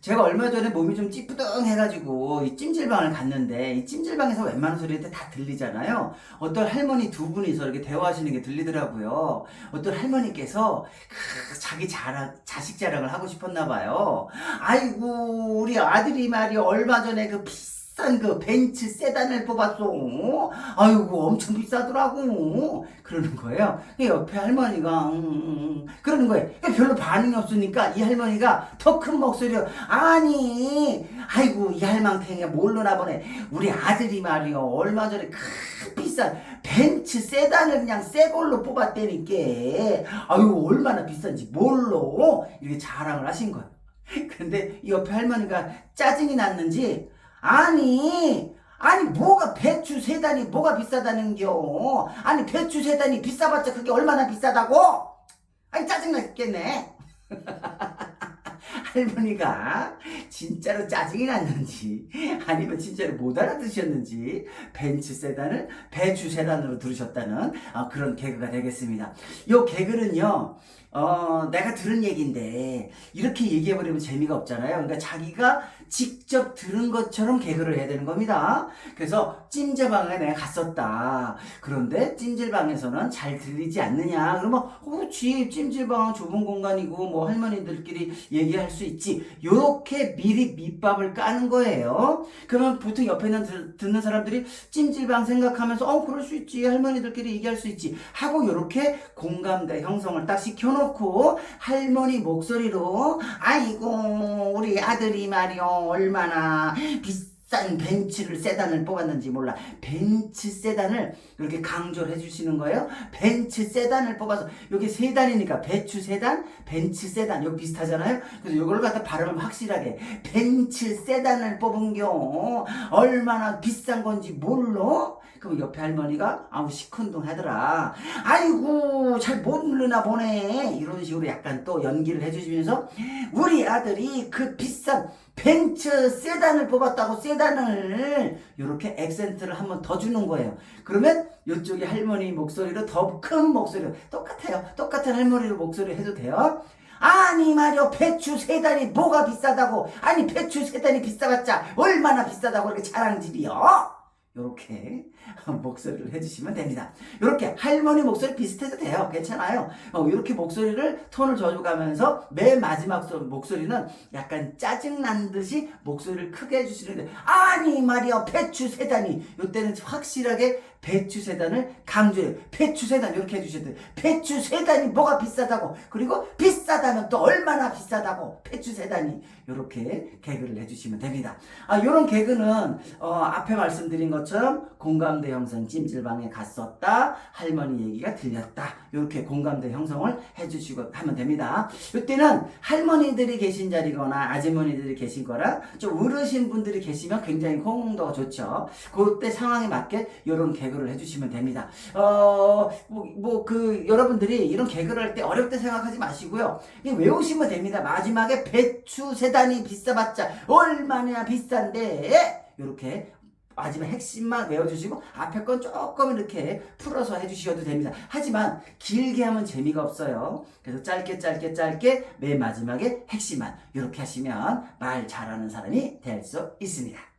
제가 얼마 전에 몸이 좀 찌뿌둥해가지고 이 찜질방을 갔는데 이 찜질방에서 웬만한 소리들 다 들리잖아요. 어떤 할머니 두 분이서 이렇게 대화하시는 게 들리더라고요. 어떤 할머니께서 그 자기 자랑, 자식 자랑을 하고 싶었나 봐요. 아이고 우리 아들이 말이야 얼마 전에 그 비싼 그 벤츠 세단을 뽑았어. 아이고 엄청 비싸더라고. 그러는 거예요. 그 옆에 할머니가 음, 음, 음. 그러는 거예요. 그 별로 반응이 없으니까 이 할머니가 더 큰 목소리로 아니 아이고 이 할망탱이가 모르나 보네. 우리 아들이 말이야 얼마 전에 큰 비싼 벤츠 세단을 그냥 새 걸로 뽑았다니까. 아이고 얼마나 비싼지 몰로 이렇게 자랑을 하신 거예요. 근데 이 옆에 할머니가 짜증이 났는지 아니 아니 뭐가 배추 세 단이 뭐가 비싸다는겨? 아니 배추 세 단이 비싸봤자 그게 얼마나 비싸다고? 아니 짜증났겠네. 할머니가 진짜로 짜증이 났는지 아니면 진짜로 못 알아듣으셨는지 벤츠 세단을 배추 세단으로 들으셨다는 어, 그런 개그가 되겠습니다. 요 개그는요 어, 내가 들은 얘기인데 이렇게 얘기해버리면 재미가 없잖아요. 그러니까 자기가 직접 들은 것처럼 개그를 해야 되는 겁니다. 그래서 찜질방에 내가 갔었다. 그런데 찜질방에서는 잘 들리지 않느냐? 그러면 어, 그렇지 찜질방은 좁은 공간이고 뭐 할머니들끼리 얘기할 수 있지. 요렇게 미리 밑밥을 까는 거예요. 그러면 보통 옆에 있는 들- 듣는 사람들이 찜질방 생각하면서 어 그럴 수 있지 할머니들끼리 얘기할 수 있지 하고 요렇게 공감대 형성을 딱 시켜놓 고 할머니 목소리로 아이고 우리 아들이 말이요 얼마나 비싼 벤츠를 세단을 뽑았는지 몰라. 벤츠 세단을 이렇게 강조를 해주시는 거예요. 벤츠 세단을 뽑아서 여기 세 단이니까 배추 세단 벤츠 세단 여기 비슷하잖아요. 그래서 이걸 갖다 발음을 확실하게. 벤츠 세단을 뽑은겨. 얼마나 비싼 건지 몰라? 그럼 옆에 할머니가 아우 시큰둥 하더라. 아이고 잘 모르나 보네. 이런 식으로 약간 또 연기를 해주시면서 우리 아들이 그 비싼 벤츠 세단을 뽑았다고 세단을 이렇게 액센트를 한번 더 주는 거예요. 그러면 이쪽에 할머니 목소리로 더 큰 목소리로 똑같아요. 똑같은 할머니로 목소리 해도 돼요. 아니 말이요. 배추 세 단이 뭐가 비싸다고? 아니 배추 세 단이 비싸봤자 얼마나 비싸다고 이렇게 자랑질이요 요렇게 목소리를 해주시면 됩니다. 요렇게 할머니 목소리 비슷해도 돼요. 괜찮아요. 어, 요렇게 목소리를 톤을 져줘가면서 맨 마지막 소- 목소리는 약간 짜증난 듯이 목소리를 크게 해주시는데 아니 말이요 배추 세 단이 요때는 확실하게 배추 세 단을 강조해요. 배추 세단 이렇게 해주셔야 돼요. 배추 세 단이 뭐가 비싸다고? 그리고 비싸다면 또 얼마나 비싸다고? 배추 세 단이. 요렇게 개그를 해주시면 됩니다. 아 요런 개그는 어, 앞에 말씀드린 것처럼 공감대 형성 찜질방에 갔었다 할머니 얘기가 들렸다. 이렇게 공감대 형성을 해주시고 하면 됩니다. 이때는 할머니들이 계신 자리거나 아주머니들이 계신 거라 좀 어르신 분들이 계시면 굉장히 호응도가 좋죠. 그때 상황에 맞게 이런 개그 를 해주시면 됩니다 어뭐 그 여러분들이 이런 개그를 할 때 어렵게 생각하지 마시고요 그냥 외우시면 됩니다 마지막에 배추 세 단이 비싸봤자 얼마나 비싼데 이렇게 마지막 핵심만 외워주시고 앞에 건 조금 이렇게 풀어서 해주셔도 됩니다. 하지만 길게 하면 재미가 없어요. 그래서 짧게 짧게 짧게 맨 마지막에 핵심만 이렇게 하시면 말 잘하는 사람이 될 수 있습니다.